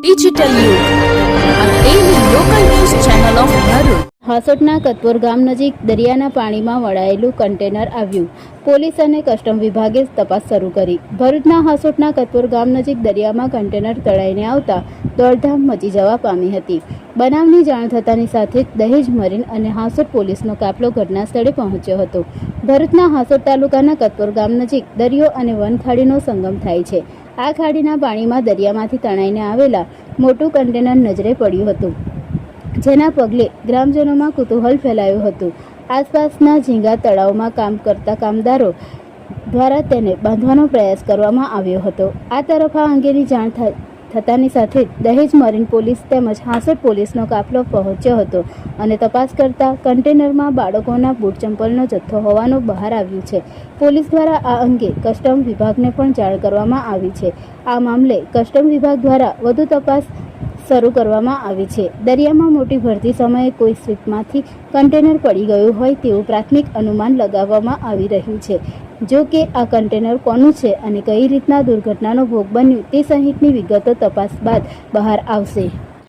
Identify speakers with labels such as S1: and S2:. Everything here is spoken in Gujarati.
S1: ડિજિટલ
S2: હાસોટના કતવોર ગામ નજીક દરિયાના પાણીમાં વળાયેલું કન્ટેનર આવ્યું. પોલીસ અને કસ્ટમ વિભાગે તપાસ શરૂ કરી. ભરૂચના હાસોટના કતવોર ગામ નજીક દરિયામાં કન્ટેનર તળાઈને આવતા દોડધામ મચી જવા પામી હતી. બનાવની જાણ થતાની સાથે જ દહેજ મરીન અને હાંસોટ પોલીસનો કાફલો ઘટના સ્થળે પહોંચ્યો હતો. ભરૂચના હાંસોટ તાલુકાના કતપોર ગામ નજીક દરિયો અને વનખાડીનો સંગમ થાય છે. આ ખાડીના પાણીમાં દરિયામાંથી તણાઈને આવેલા મોટું કન્ટેનર નજરે પડ્યું હતું. જેના પગલે ગ્રામજનોમાં કુતૂહલ ફેલાયું હતું. આસપાસના ઝીંગા તળાવમાં કામ કરતા કામદારો દ્વારા તેને બાંધવાનો પ્રયાસ કરવામાં આવ્યો હતો. આ તરફ આ અંગેની જાણ થતાની સાથે જ દહેજ મરીન પોલીસ તેમજ હાંસોડ પોલીસનો કાફલો પહોંચ્યો હતો અને તપાસ કરતા કન્ટેનરમાં બાળકોના બૂટ ચંપલનો જથ્થો હોવાનું બહાર આવ્યું છે. પોલીસ દ્વારા આ અંગે કસ્ટમ વિભાગને પણ જાણ કરવામાં આવી છે. આ મામલે કસ્ટમ વિભાગ દ્વારા વધુ તપાસ શરૂ કરવામાં આવી છે. દરિયામાં મોટી ભરતી સમયે કોઈ સ્વીપમાંથી કન્ટેનર પડી ગયું હોય તેવું પ્રાથમિક અનુમાન લગાવવામાં આવી રહ્યું છે. જો કે આ કન્ટેનર કોનું છે અને કઈ રીતના દુર્ઘટનાનો ભોગ બન્યું તે સહિતની વિગતો તપાસ બાદ બહાર આવશે.